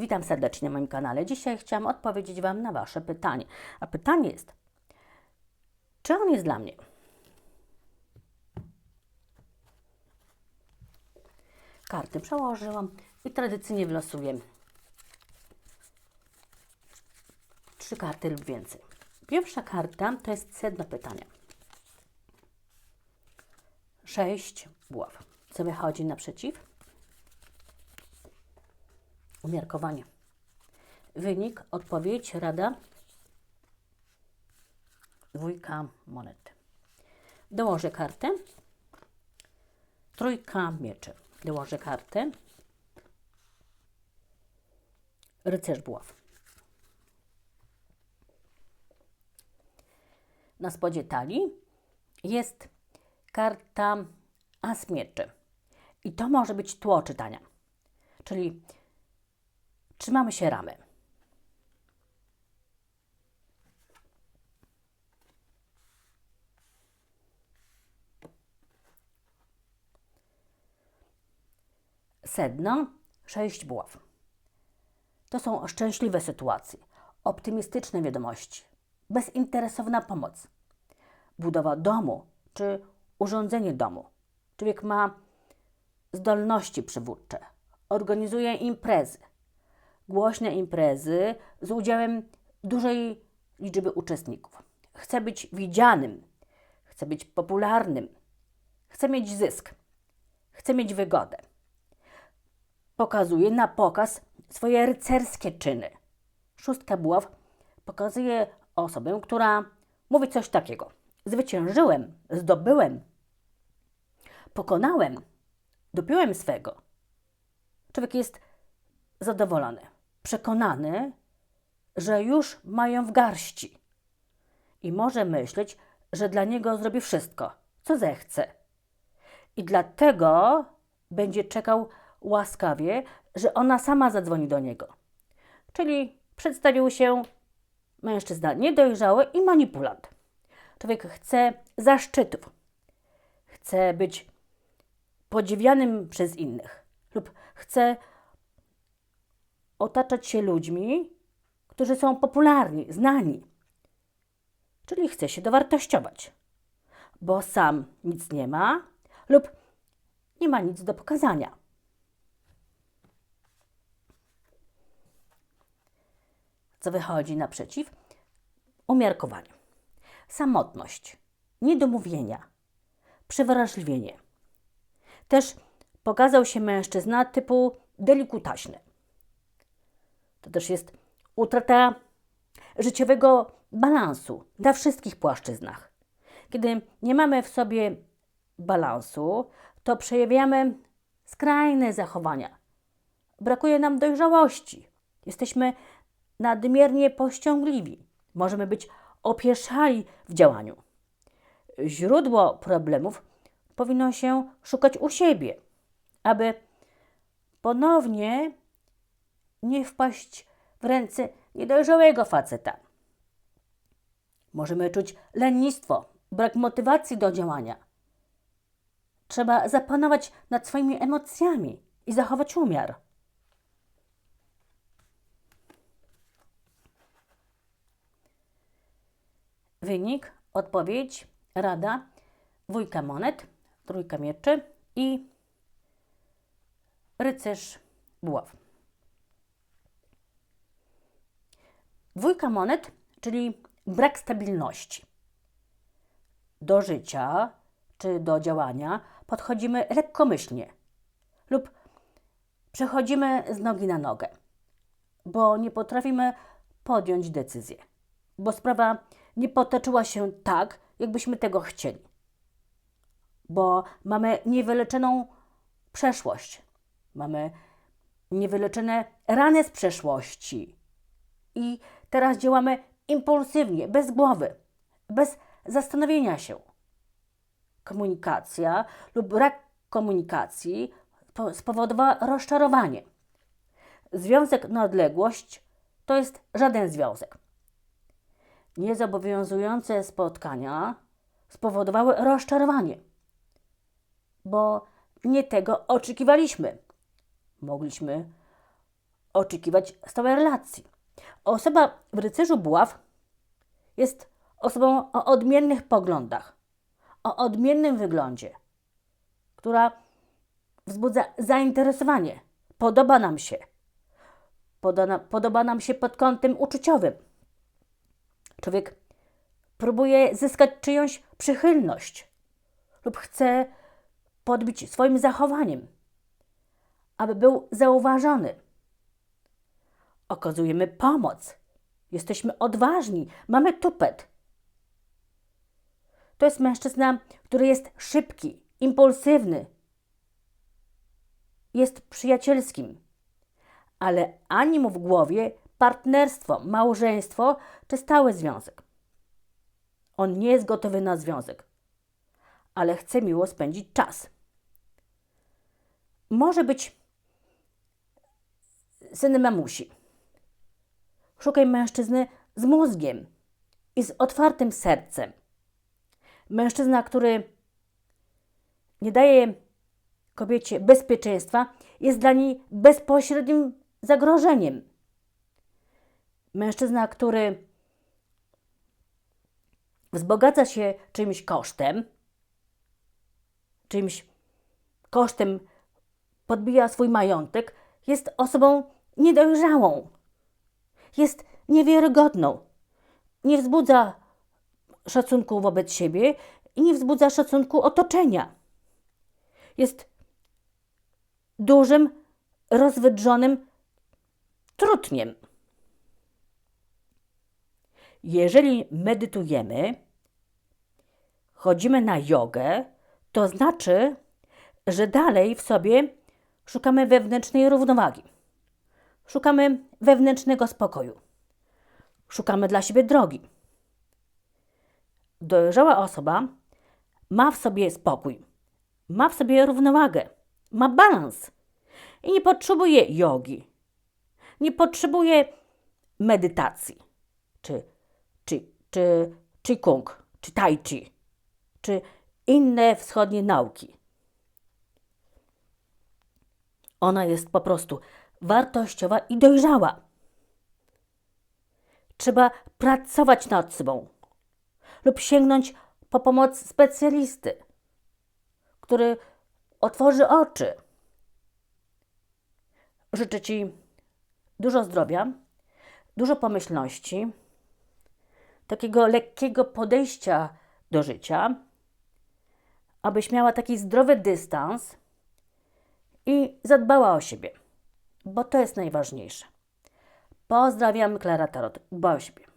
Witam serdecznie na moim kanale. Dzisiaj chciałam odpowiedzieć Wam na Wasze pytanie. A pytanie jest, czy on jest dla mnie? Karty przełożyłam i tradycyjnie wylosuję trzy karty lub więcej. Pierwsza karta to jest sedno pytania. Sześć buław. Co wychodzi naprzeciw? Umiarkowanie. Wynik, odpowiedź, rada. Dwójka monet. Dołożę kartę. Trójka mieczy. Dołożę kartę. Rycerz buław. Na spodzie talii jest karta as mieczy. I to może być tło czytania. Czyli trzymamy się ramy. Sedno, sześć buław. To są szczęśliwe sytuacje, optymistyczne wiadomości, bezinteresowna pomoc, budowa domu czy urządzenie domu. Człowiek ma zdolności przywódcze, organizuje imprezy, głośne imprezy z udziałem dużej liczby uczestników. Chce być widzianym, chce być popularnym, chce mieć zysk, chce mieć wygodę. Pokazuje na pokaz swoje rycerskie czyny. Szóstka buław pokazuje osobę, która mówi coś takiego. Zwyciężyłem, zdobyłem, pokonałem, dopiąłem swego. Człowiek jest zadowolony, przekonany, że już mają w garści i może myśleć, że dla niego zrobi wszystko, co zechce. I dlatego będzie czekał łaskawie, że ona sama zadzwoni do niego. Czyli przedstawił się mężczyzna niedojrzały i manipulant. Człowiek chce zaszczytów, chce być podziwianym przez innych lub chce otaczać się ludźmi, którzy są popularni, znani. Czyli chce się dowartościować, bo sam nic nie ma lub nie ma nic do pokazania. Co wychodzi naprzeciw? Umiarkowanie. Samotność, niedomówienia, przewrażliwienie. Też pokazał się mężczyzna typu delikutaśny. To też jest utrata życiowego balansu na wszystkich płaszczyznach. Kiedy nie mamy w sobie balansu, to przejawiamy skrajne zachowania. Brakuje nam dojrzałości. Jesteśmy nadmiernie pościągliwi. Możemy być opieszali w działaniu. Źródło problemów powinno się szukać u siebie, aby ponownie nie wpaść w ręce niedojrzałego faceta. Możemy czuć lenistwo, brak motywacji do działania. Trzeba zapanować nad swoimi emocjami i zachować umiar. Wynik, odpowiedź, rada, dwójka monet, trójka mieczy i rycerz buław. Dwójka monet, czyli brak stabilności. Do życia czy do działania podchodzimy lekkomyślnie lub przechodzimy z nogi na nogę, bo nie potrafimy podjąć decyzji, bo sprawa nie potoczyła się tak, jakbyśmy tego chcieli, bo mamy niewyleczoną przeszłość, mamy niewyleczone rany z przeszłości i teraz działamy impulsywnie, bez głowy, bez zastanowienia się. Komunikacja lub brak komunikacji spowodowała rozczarowanie. Związek na odległość to jest żaden związek. Niezobowiązujące spotkania spowodowały rozczarowanie, bo nie tego oczekiwaliśmy. Mogliśmy oczekiwać stałej relacji. Osoba w rycerzu buław jest osobą o odmiennych poglądach, o odmiennym wyglądzie, która wzbudza zainteresowanie, podoba nam się, podoba, podoba nam się pod kątem uczuciowym. Człowiek próbuje zyskać czyjąś przychylność lub chce podbić swoim zachowaniem, aby był zauważony. Okazujemy pomoc. Jesteśmy odważni, mamy tupet. To jest mężczyzna, który jest szybki, impulsywny, jest przyjacielskim, ale ani mu w głowie partnerstwo, małżeństwo czy stały związek. On nie jest gotowy na związek, ale chce miło spędzić czas. Może być synem mamusi. Szukaj mężczyzny z mózgiem i z otwartym sercem. Mężczyzna, który nie daje kobiecie bezpieczeństwa, jest dla niej bezpośrednim zagrożeniem. Mężczyzna, który wzbogaca się czymś kosztem, czymś kosztem podbija swój majątek, jest osobą niedojrzałą, jest niewiarygodną, nie wzbudza szacunku wobec siebie i nie wzbudza szacunku otoczenia. Jest dużym, rozwydrzonym trutniem. Jeżeli medytujemy, chodzimy na jogę, to znaczy, że dalej w sobie szukamy wewnętrznej równowagi. Szukamy wewnętrznego spokoju. Szukamy dla siebie drogi. Dojrzała osoba ma w sobie spokój, ma w sobie równowagę, ma balans i nie potrzebuje jogi, nie potrzebuje medytacji, czy, czy, czy, czy kung, czy tai chi, czy inne wschodnie nauki. Ona jest po prostu wartościowa i dojrzała. Trzeba pracować nad sobą lub sięgnąć po pomoc specjalisty, który otworzy oczy. Życzę Ci dużo zdrowia, dużo pomyślności, takiego lekkiego podejścia do życia, abyś miała taki zdrowy dystans i zadbała o siebie, bo to jest najważniejsze. Pozdrawiam, Klara Tarot. Siebie.